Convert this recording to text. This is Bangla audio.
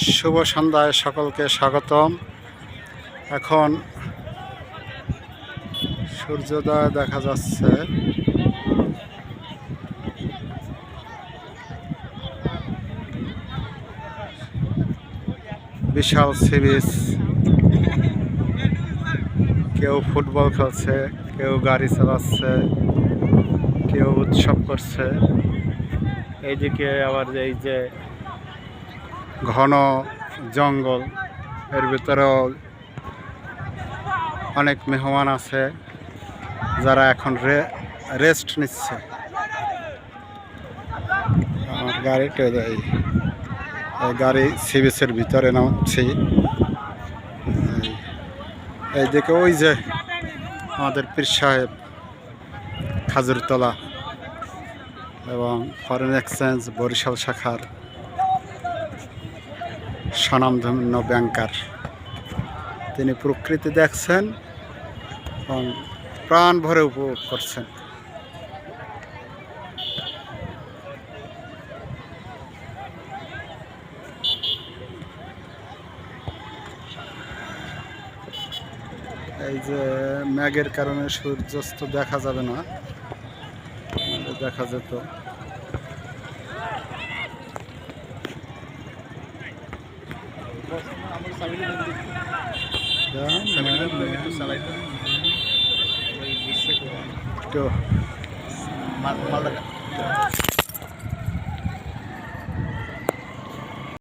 শুভ সন্ধ্যায় সকলকে স্বাগতম। এখন সূর্যোদয় দেখা যাচ্ছে। বিশাল সিরিজ। কেউ ফুটবল খেলছে, কেউ গাড়ি চালাচ্ছে, কেউ উৎসব করছে। এইদিকে আবার এই যে ঘন জঙ্গল। এর ভিতরেও অনেক মেহমান আছে যারা এখন রেস্ট নিচ্ছে। আমার গাড়িটা এই গাড়ি সিবিসের ভিতরে নামছি। এই- এইদিকে ওই যে আমাদের পীর সাহেব, খাজুরতলা এবং ফরেন এক্সচেঞ্জ বরিশাল শাখার স্বনামধন্য ব্যাংকার। তিনি প্রকৃতি দেখছেন এবং প্রাণ ভরে উপভোগ করছেন। এই যে ম্যাগের কারণে সূর্যাস্ত দেখা যাবে না। দেখা যেত। তো